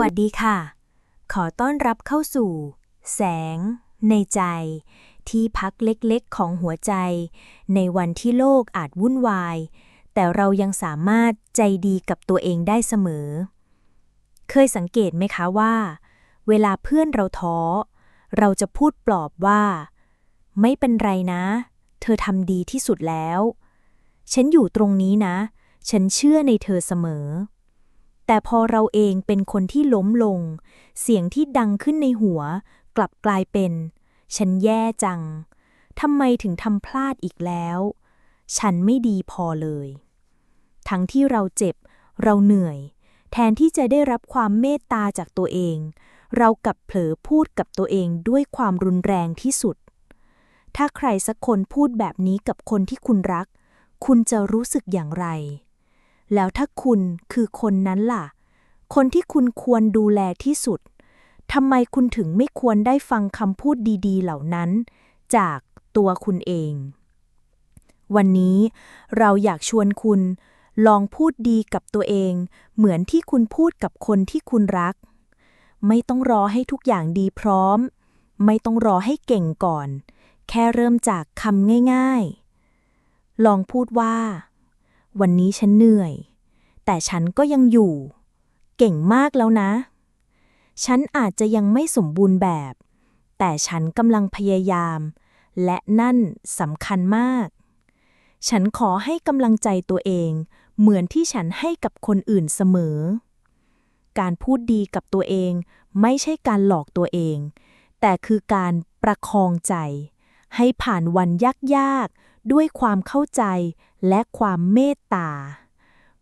วัสดีค่ะ ขอต้อนรับเข้าสู่ แสง ในใจ ที่พักเล็กๆ ของหัวใจ ในวันที่โลกอาจวุ่นวาย แต่เรายังสามารถใจดีกับตัวเองได้เสมอ เคยสังเกตไหมคะว่า เวลาเพื่อนเราท้อ เราจะพูดปลอบว่า ไม่เป็นไรนะ เธอทำดีที่สุดแล้ว ฉันอยู่ตรงนี้นะ ฉันเชื่อในเธอเสมอ แต่พอเราเองเป็นคนที่ล้มลง เสียงที่ดังขึ้นในหัว กลับกลายเป็น ฉันแย่จังทำไมถึงทำพลาดอีกแล้ว ฉันไม่ดีพอเลย ทั้งที่เราเจ็บ เราเหนื่อย แทนที่จะได้รับความเมตตาจากตัวเอง เรากลับเผลอพูดกับตัวเองด้วยความรุนแรงที่สุด ถ้าใครสักคนพูดแบบนี้กับคนที่คุณรัก คุณจะรู้สึกอย่างไร แล้วถ้าคุณคือคนนั้นล่ะ คนที่คุณควรดูแลที่สุดทำไมคุณถึงไม่ควรได้ฟังคำพูดดีๆ เหล่านั้น จากตัวคุณเอง วันนี้เราอยากชวนคุณ ลองพูดดีกับตัวเอง เหมือนที่คุณพูดกับคนที่คุณรัก ไม่ต้องรอให้ทุกอย่างดีพร้อม ไม่ต้องรอให้เก่งก่อน แค่เริ่มจากคำง่าย ๆ ลองพูดว่า วันนี้ฉันเหนื่อย แต่ฉันก็ยังอยู่ เก่งมากแล้วนะ ฉันอาจจะยังไม่สมบูรณ์แบบ แต่ฉันกำลังพยายาม และนั่นสำคัญมาก ฉันขอให้กำลังใจตัวเอง เหมือนที่ฉันให้กับคนอื่นเสมอ การพูดดีกับตัวเองไม่ใช่การหลอกตัวเอง แต่คือการประคองใจ ให้ผ่านวันยากๆ ด้วยความเข้าใจและความเมตตา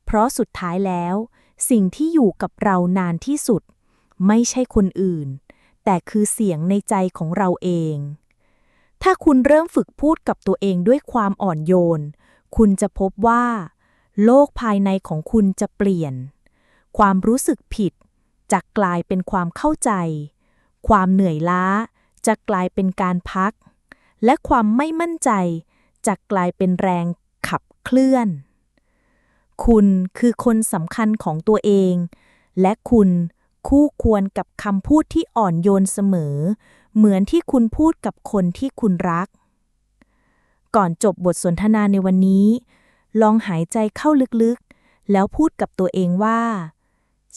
เพราะสุดท้ายแล้ว สิ่งที่อยู่กับเรานานที่สุด ไม่ใช่คนอื่น แต่คือเสียงในใจของเราเอง ถ้าคุณเริ่มฝึกพูดกับตัวเองด้วยความอ่อนโยน คุณจะพบว่า โลกภายในของคุณจะเปลี่ยน ความรู้สึกผิดจะกลายเป็นความเข้าใจ ความเหนื่อยล้าจะกลายเป็นการพัก และความไม่มั่นใจ จะกลายเป็นแรงขับเคลื่อน คุณคือคนสำคัญของตัวเอง และคุณคู่ควรกับคำพูดที่อ่อนโยนเสมอ เหมือนที่คุณพูดกับคนที่คุณรัก ก่อนจบบทสนทนาในวันนี้ ลองหายใจเข้าลึกๆ แล้วพูดกับตัวเองว่า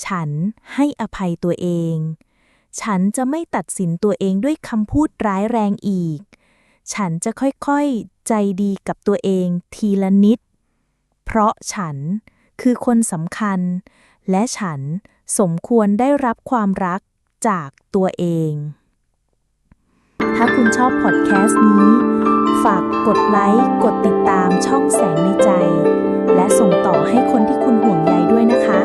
ฉันให้อภัยตัวเอง ฉันจะไม่ตัดสินตัวเองด้วยคำพูดร้ายแรงอีก ฉันจะค่อยๆ ใจดีกับตัวเองทีละนิด เพราะฉันคือคนสำคัญ และฉันสมควรได้รับความรักจากตัวเอง ถ้าคุณชอบพอดแคสต์นี้ ฝากกดไลค์ กดติดตามช่องแสงในใจ และส่งต่อให้คนที่คุณห่วงใยด้วยนะคะ